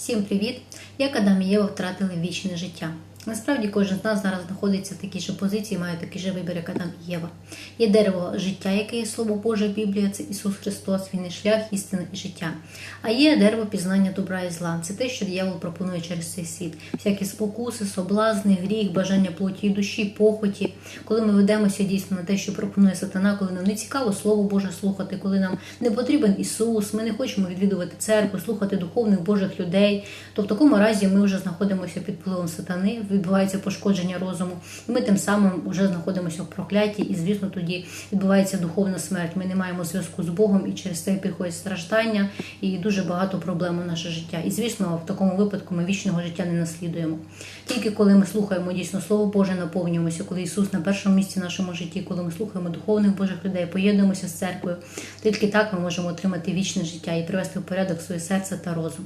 Всім привіт! Як Адам і Єва втратили вічне життя. Насправді кожен з нас зараз знаходиться в такій же позиції, має такий же вибір, як Адам і Єва. Є дерево життя, яке є Слово Боже, Біблія, це Ісус Христос, Він є шлях, істина і життя. А є дерево пізнання добра і зла. Це те, що диявол пропонує через цей світ. Всякі спокуси, соблазни, гріх, бажання плоті і душі, похоті. Коли ми ведемося дійсно на те, що пропонує сатана, коли нам не цікаво Слово Боже слухати, коли нам не потрібен Ісус, ми не хочемо відвідувати церкву, слухати духовних Божих людей, то в такому разі ми вже знаходимося під впливом сатани, відбувається пошкодження розуму, ми тим самим вже знаходимося в прокляті, і звісно, тоді відбувається духовна смерть. Ми не маємо зв'язку з Богом, і через це приходять страждання і дуже багато проблем у наше життя. І звісно, в такому випадку ми вічного життя не наслідуємо. Тільки коли ми слухаємо дійсно Слово Боже, наповнюємося, коли Ісус на першому місці в нашому житті, коли ми слухаємо духовних Божих людей, поєднуємося з церквою, тільки так ми можемо отримати вічне життя і привести в порядок своє серце та розум.